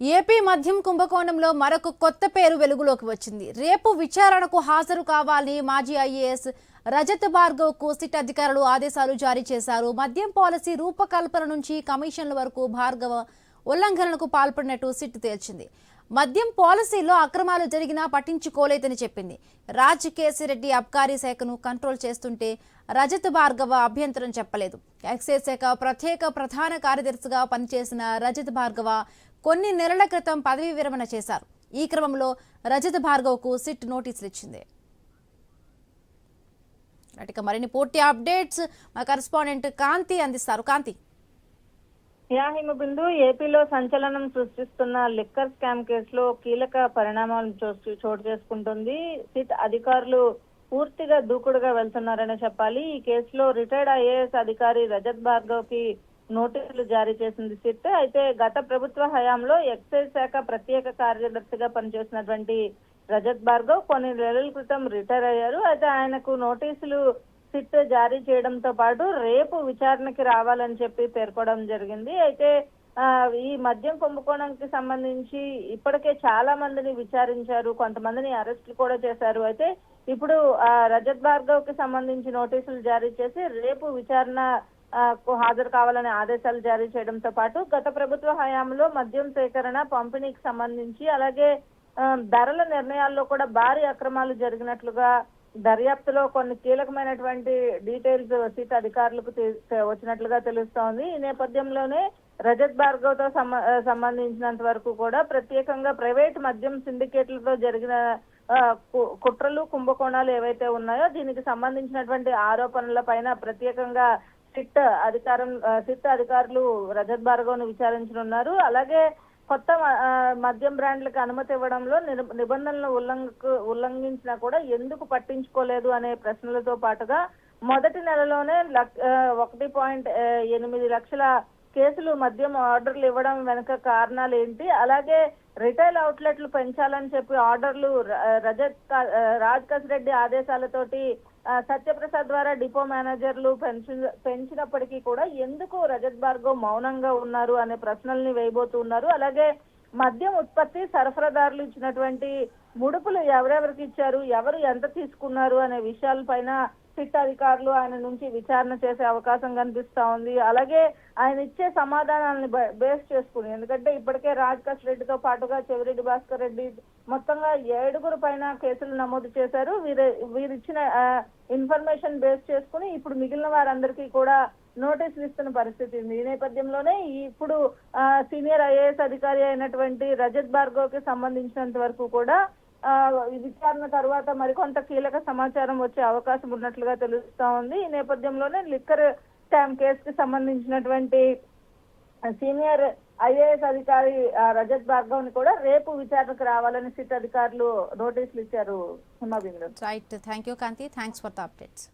AP మద్యం కుంభకోణంలో మరొక కొత్త పేరు వెలుగులోకి వచ్చింది. రేపు విచారణకు హాజరు కావాలని మాజీ ఐఏఎస్ రజత్ భార్గవ్కు సిట్ అధికారులు ఆదేశాలు జారీ చేశారు. మద్యం పాలసీ రూపకల్పన నుంచి కమిషన్ల వరకు భార్గవ ఉల్లంఘనలకు పాల్పడినట్టు సిట్ తేల్చింది. మద్యం పాలసీలో అక్రమాలు జరిగినా పట్టించుకోలేదని చెప్పింది. రాజ్ కేసిరెడ్డి అబ్కారీ శాఖను కంట్రోల్ చేస్తుంటే రజత్ భార్గవ అభ్యంతరం చెప్పలేదు. ఎక్సైజ్ శాఖ ప్రత్యేక ప్రధాన కార్యదర్శిగా పనిచేసిన రజత్ భార్గవ కొన్ని నెలల క్రితం పదవీ విరమణ చేశారు. ఈ క్రమంలో రజత్ భార్గవ్కు సిట్ నోటీసులు ఇచ్చింది. ఇక మరిన్ని పూర్తి అప్డేట్స్ మా కరెస్పాండెంట్ కాంతి అందిస్తారు. కాంతి. యా హిమబిందు ఏపీలో సంచలనం సృష్టిస్తున్న లిక్కర్ స్కామ్ కేసులో కీలక పరిణామాలు చోటు చేసుకుంటుంది. సిట్ అధికారులు పూర్తిగా దూకుడుగా వెళ్తున్నారని చెప్పాలి. ఈ కేసులో రిటైర్డ్ ఐఏఎస్ అధికారి రజత్ భార్గవ్కి నోటీసులు జారీ చేసింది సిట్. అయితే గత ప్రభుత్వ హయాంలో ఎక్సైజ్ శాఖ ప్రత్యేక కార్యదర్శిగా పనిచేసినటువంటి రజత్ భార్గవ్ కొన్ని నెలల క్రితం రిటైర్ అయ్యారు. అయితే ఆయనకు నోటీసులు సిట్ జారీ చేయడంతో పాటు రేపు విచారణకి రావాలని చెప్పి పేర్కోవడం జరిగింది. అయితే ఆ, ఈ మద్యం కుంభకోణంకి సంబంధించి ఇప్పటికే చాలా మందిని విచారించారు. కొంతమందిని అరెస్టులు కూడా చేశారు. అయితే ఇప్పుడు ఆ, రజత్ భార్గవ్కి సంబంధించి నోటీసులు జారీ చేసి రేపు విచారణ హాజరు కావాలని ఆదేశాలు జారీ చేయడంతో పాటు గత ప్రభుత్వ హయాంలో మద్యం సేకరణ పంపిణీకి సంబంధించి అలాగే ఆ, ధరల నిర్ణయాల్లో కూడా భారీ అక్రమాలు జరిగినట్లుగా దర్యాప్తులో కొన్ని కీలకమైనటువంటి డీటెయిల్స్ సిట్ అధికారులకు వచ్చినట్లుగా తెలుస్తోంది. ఈ నేపథ్యంలోనే రజత్ భార్గవ్తో సంబంధించినంత వరకు కూడా ప్రత్యేకంగా ప్రైవేట్ మద్యం సిండికేట్లతో జరిగిన ఆ, కు- కుట్రలు కుంభకోణాలు ఏవైతే ఉన్నాయో దీనికి సంబంధించినటువంటి ఆరోపణల పైన ప్రత్యేకంగా సిట్ అధికారం సిట్ అధికారులు రజత్ భార్గవ్ను విచారించనున్నారు. అలాగే కొత్త మద్యం బ్రాండ్లకు అనుమతి ఇవ్వడంలో నిబంధనలు నిబంధనలను ఉల్లంఘకు ఉల్లంఘించినా కూడా ఎందుకు పట్టించుకోలేదు అనే ప్రశ్నలతో పాటుగా మొదటి నెలలోనే లక్- ఒకటి పాయింట్ ఎనిమిది లక్షల కేసులు మద్యం ఆర్డర్లు ఇవ్వడం వెనుక కారణాలు ఏంటి? అలాగే రిటైల్ అవుట్లెట్లు పెంచాలని చెప్పి ఆర్డర్లు రజత్ కా- రాజ్ రెడ్డి ఆదేశాలతోటి సత్యప్రసాద్ ద్వారా డిపో మేనేజర్లు పెంచి పెంచినప్పటికీ కూడా ఎందుకు రజత్ భార్గవ్ మౌనంగా ఉన్నారు అనే ప్రశ్నల్ని వేయబోతున్నారు అలాగే మద్యం ఉత్పత్తి సరఫరాదారులు ఇచ్చినటువంటి ముడుపులు ఎవరెవరికి ఇచ్చారు ఎవరు ఎంత తీసుకున్నారు అనే విషయాలపైన సిట్ అధికారులు ఆయన నుంచి విచారణ చేసే అవకాశం కనిపిస్తా ఉంది. అలాగే ఆయన ఇచ్చే సమాధానాలను బేస్ చేసుకుని ఎందుకంటే ఇప్పటికే రాజ్ రెడ్డితో పాటుగా చెవిరెడ్డి భాస్కర్ రెడ్డి మొత్తంగా ఏడుగురు పైన కేసులు నమోదు చేశారు. వీరు వీరిచ్చిన ఆ, ఇన్ఫర్మేషన్ బేస్ చేసుకుని ఇప్పుడు మిగిలిన వారందరికీ కూడా నోటీసులు ఇస్తున్న పరిస్థితి ఉంది. ఈ నేపథ్యంలోనే ఇప్పుడు సీనియర్ ఐఏఎస్ అధికారి అయినటువంటి రజత్ భార్గవ్కి సంబంధించినంత వరకు కూడా ఈ విచారణ తర్వాత మరికొంత కీలక సమాచారం వచ్చే అవకాశం ఉన్నట్లుగా తెలుస్తా ఉంది. ఈ నేపథ్యంలోనే లిక్కర్ స్కామ్ కేసుకి సంబంధించినటువంటి సీనియర్ ఐఏఎస్ అధికారి రజత్ భార్గవ్ని కూడా రేపు విచారణకు రావాలని సిట్ అధికారులు నోటీసులు ఇచ్చారు. Himabindu right thank you Kanthi thanks for the updates